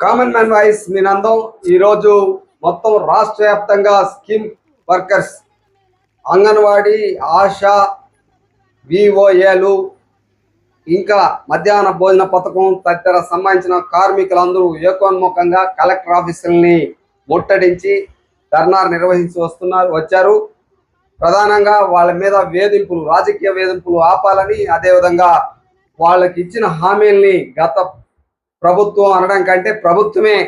Common man voice మీ నందం ఈరోజు మొత్తం రాష్ట్ర వ్యాప్తంగా స్కీమ్ వర్కర్స్ అంగన్వాడీ ఆశా విఓఏలు ఇంకా మధ్యాహ్న భోజన పథకం తదితర సంబంధించిన కార్మికులందరూ ఏకోన్ముఖంగా కలెక్టర్ ఆఫీసుల్ని ముట్టడించి ధర్నా నిర్వహించి వస్తున్నారు వచ్చారు. ప్రధానంగా వాళ్ళ మీద వేధింపులు రాజకీయ వేధింపులు ఆపాలని అదేవిధంగా వాళ్ళకి ఇచ్చిన హామీల్ని గత ప్రభుత్వం అనడం కంటే ప్రభుత్వమే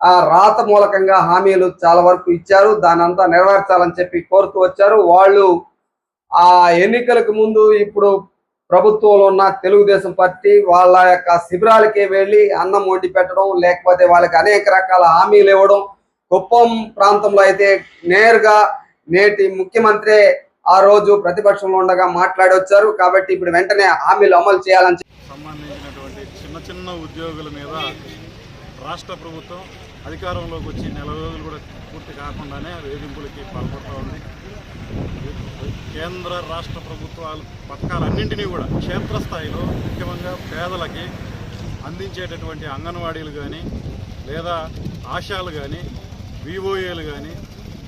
ఆ రాత మూలకంగా హామీలు చాలా వరకు ఇచ్చారు. దాని అంతా నెరవేర్చాలని చెప్పి కోరుతూ వచ్చారు. వాళ్ళు ఆ ఎన్నికలకు ముందు ఇప్పుడు ప్రభుత్వంలో ఉన్న తెలుగుదేశం పార్టీ వాళ్ళ యొక్క శిబిరాలకే వెళ్ళి అన్నం వండి పెట్టడం లేకపోతే వాళ్ళకి అనేక రకాల హామీలు ఇవ్వడం. కుప్పం ప్రాంతంలో అయితే నేరుగా నేటి ముఖ్యమంత్రి ఆ రోజు ప్రతిపక్షంలో ఉండగా మాట్లాడి వచ్చారు. కాబట్టి ఇప్పుడు వెంటనే హామీలు అమలు చేయాలని సంబంధించినటువంటి చిన్న చిన్న ఉద్యోగుల మీద రాష్ట్ర ప్రభుత్వం అధికారంలోకి వచ్చి నెల రోజులు కూడా పూర్తి కాకుండానే వేధింపులకి పాల్పడుతూ ఉంది. కేంద్ర రాష్ట్ర ప్రభుత్వాలు పథకాలన్నింటినీ కూడా క్షేత్రస్థాయిలో ముఖ్యంగా పేదలకి అందించేటటువంటి అంగన్వాడీలు కానీ లేదా ఆశాలు కానీ వివోఏలు కానీ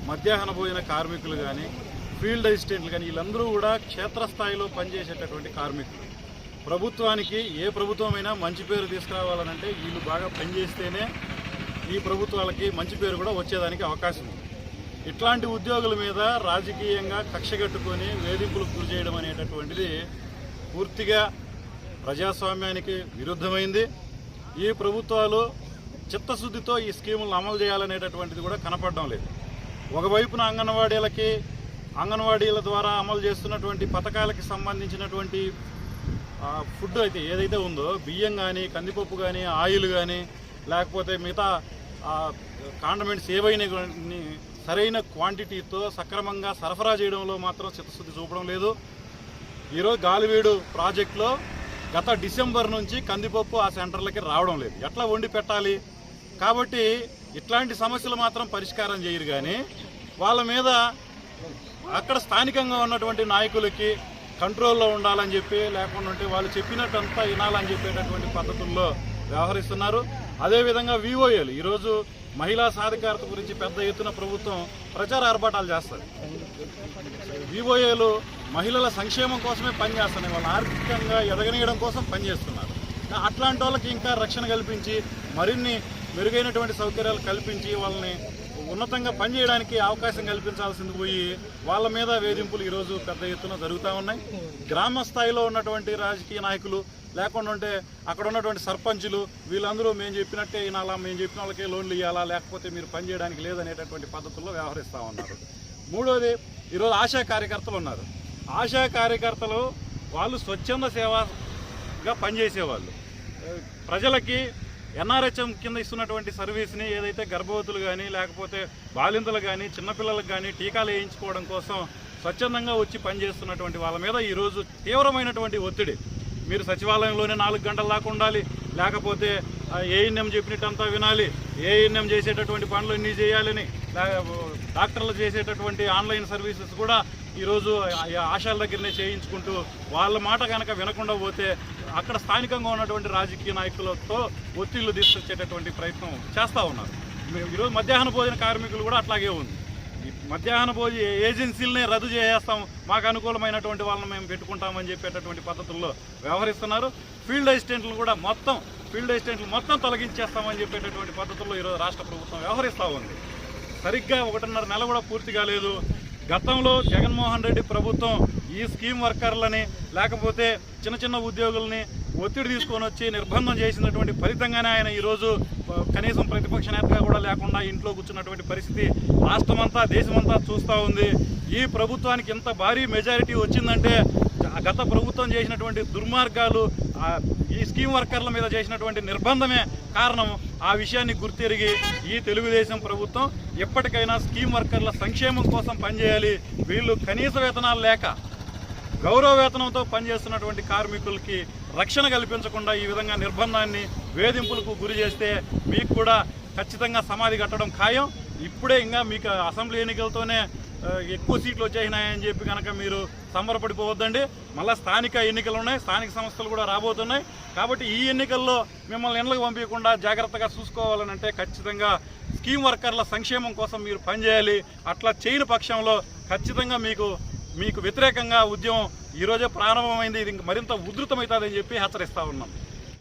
మధ్యాహ్న భోజన కార్మికులు కానీ ఫీల్డ్ అసిస్టెంట్లు కానీ వీళ్ళందరూ కూడా క్షేత్రస్థాయిలో పనిచేసేటటువంటి కార్మికులు. ప్రభుత్వానికి ఏ ప్రభుత్వమైనా మంచి పేరు తీసుకురావాలనంటే వీళ్ళు బాగా పనిచేస్తేనే ఈ ప్రభుత్వాలకి మంచి పేరు కూడా వచ్చేదానికి అవకాశం ఉంది. ఇట్లాంటి ఉద్యోగుల మీద రాజకీయంగా కక్షగట్టుకొని వేధింపులకు గురి చేయడం అనేటటువంటిది పూర్తిగా ప్రజాస్వామ్యానికి విరుద్ధమైంది. ఈ ప్రభుత్వాలు చిత్తశుద్ధితో ఈ స్కీములను అమలు చేయాలనేటటువంటిది కూడా కనపడడం లేదు. ఒకవైపున అంగన్వాడీలకి అంగన్వాడీల ద్వారా అమలు చేస్తున్నటువంటి పథకాలకి సంబంధించినటువంటి ఫుడ్ అయితే ఏదైతే ఉందో బియ్యం కానీ కందిపప్పు కానీ ఆయిల్ కానీ లేకపోతే మిగతా కాండమెంట్స్ ఏవైనా సరైన క్వాంటిటీతో సక్రమంగా సరఫరా చేయడంలో మాత్రం చిత్తశుద్ధి చూపడం లేదు. ఈరోజు గాలివీడు ప్రాజెక్టులో గత డిసెంబర్ నుంచి కందిపప్పు ఆ సెంటర్లకి రావడం లేదు. ఎట్లా వండి పెట్టాలి? కాబట్టి ఇట్లాంటి సమస్యలు మాత్రం పరిష్కారం చేయరు కానీ వాళ్ళ మీద అక్కడ స్థానికంగా ఉన్నటువంటి నాయకులకి కంట్రోల్లో ఉండాలని చెప్పి లేకుండా ఉంటే వాళ్ళు చెప్పినట్టంతా వినాలని చెప్పేటటువంటి పద్ధతుల్లో వ్యవహరిస్తున్నారు. అదేవిధంగా వివోఏలు ఈరోజు మహిళా సాధికారత గురించి పెద్ద ఎత్తున ప్రభుత్వం ప్రచార ఆర్భాటాలు చేస్తారు వివోఏలు మహిళల సంక్షేమం కోసమే పనిచేస్తున్నాయి వాళ్ళు ఆర్థికంగా ఎదగనీయడం కోసం పనిచేస్తున్నారు అట్లాంటి వాళ్ళకి ఇంకా రక్షణ కల్పించి మరిన్ని మెరుగైనటువంటి సౌకర్యాలు కల్పించి వాళ్ళని ఉన్నతంగా పనిచేయడానికి అవకాశం కల్పించాల్సింది పోయి వాళ్ళ మీద వేధింపులు ఈరోజు పెద్ద ఎత్తున జరుగుతూ ఉన్నాయి. గ్రామ స్థాయిలో ఉన్నటువంటి రాజకీయ నాయకులు లేకుండా ఉంటే అక్కడ ఉన్నటువంటి సర్పంచులు వీళ్ళందరూ మేము చెప్పినట్టే వినాలా మేము చెప్పిన వాళ్ళకే లోన్లు ఇవ్వాలా లేకపోతే మీరు పనిచేయడానికి లేదనేటటువంటి పద్ధతుల్లో వ్యవహరిస్తూ ఉన్నారు. మూడోది ఈరోజు ఆశా కార్యకర్తలు ఉన్నారు. ఆశా కార్యకర్తలు వాళ్ళు స్వచ్ఛంద సేవగా పనిచేసేవాళ్ళు. ప్రజలకి ఎన్ఆర్హెచ్ఎం కింద ఇస్తున్నటువంటి సర్వీస్ని ఏదైతే గర్భవతులు కానీ లేకపోతే బాలింతలు కానీ చిన్నపిల్లలకు కానీ టీకాలు వేయించుకోవడం కోసం స్వచ్ఛందంగా వచ్చి పనిచేస్తున్నటువంటి వాళ్ళ మీద ఈరోజు తీవ్రమైనటువంటి ఒత్తిడి. మీరు సచివాలయంలోనే నాలుగు గంటల దాకా ఉండాలి. లేకపోతే ఏఎన్ఎం చెప్పినట్టంతా వినాలి. ఏఎన్ఎం చేసేటటువంటి పనులు ఇన్ని చేయాలని డాక్టర్లు చేసేటటువంటి ఆన్లైన్ సర్వీసెస్ కూడా ఈరోజు ఆశాల దగ్గరనే చేయించుకుంటూ వాళ్ళ మాట కనుక వినకుండా పోతే అక్కడ స్థానికంగా ఉన్నటువంటి రాజకీయ నాయకులతో ఒత్తిళ్ళు తీసుకొచ్చేటటువంటి ప్రయత్నం చేస్తూ ఉన్నారు. ఈరోజు మధ్యాహ్న భోజన కార్మికులు కూడా అట్లాగే ఉంది. మధ్యాహ్న భోజ ఏజెన్సీలనే రద్దు చేసేస్తాం మాకు అనుకూలమైనటువంటి వాళ్ళని మేము పెట్టుకుంటామని చెప్పేటటువంటి పద్ధతుల్లో వ్యవహరిస్తున్నారు. ఫీల్డ్ అసిస్టెంట్లు కూడా మొత్తం ఫీల్డ్ అసిస్టెంట్లు మొత్తం తొలగించేస్తామని చెప్పేటటువంటి పద్ధతుల్లో ఈరోజు రాష్ట్ర ప్రభుత్వం వ్యవహరిస్తూ ఉంది. సరిగ్గా ఒకటిన్నర నెల కూడా పూర్తి కాలేదు గతంలో జగన్మోహన్ రెడ్డి ప్రభుత్వం ఈ స్కీమ్ వర్కర్లని లేకపోతే చిన్న చిన్న ఉద్యోగుల్ని ఒత్తిడి తీసుకొని వచ్చి నిర్బంధం చేసినటువంటి ఫలితంగానే ఆయన ఈరోజు కనీసం ప్రతిపక్ష నేతగా కూడా లేకుండా ఇంట్లో కూర్చున్నటువంటి పరిస్థితి రాష్ట్రమంతా దేశమంతా చూస్తూ ఉంది. ఈ ప్రభుత్వానికి ఇంత భారీ మెజారిటీ వచ్చిందంటే గత ప్రభుత్వం చేసినటువంటి దుర్మార్గాలు ఈ స్కీమ్ వర్కర్ల మీద చేసినటువంటి నిర్బంధమే కారణం. ఆ విషయాన్ని గుర్తెరిగి ఈ తెలుగుదేశం ప్రభుత్వం ఎప్పటికైనా స్కీమ్ వర్కర్ల సంక్షేమం కోసం పనిచేయాలి. వీళ్ళు కనీస వేతనాలు లేక గౌరవ వేతనంతో పనిచేస్తున్నటువంటి కార్మికులకి రక్షణ కల్పించకుండా ఈ విధంగా నిర్బంధాన్ని వేధింపులకు గురి చేస్తే మీకు కూడా ఖచ్చితంగా సమాధి కట్టడం ఖాయం. ఇప్పుడే ఇంకా మీకు అసెంబ్లీ ఎన్నికలతోనే ఎక్కువ సీట్లు వచ్చేసినాయని చెప్పి కనుక మీరు సంబరపడిపోవద్దండి. మళ్ళీ స్థానిక ఎన్నికలు ఉన్నాయి స్థానిక సంస్థలు కూడా రాబోతున్నాయి. కాబట్టి ఈ ఎన్నికల్లో మిమ్మల్ని ఎండ్లకు పంపించకుండా జాగ్రత్తగా చూసుకోవాలని అంటే ఖచ్చితంగా స్కీమ్ వర్కర్ల సంక్షేమం కోసం మీరు పనిచేయాలి. అట్లా చేయని పక్షంలో ఖచ్చితంగా మీకు మీకు వ్యతిరేకంగా ఉద్యమం ఈరోజే ప్రారంభమైంది. ఇది ఇంక మరింత ఉధృతమవుతుందని చెప్పి హెచ్చరిస్తా ఉన్నాం.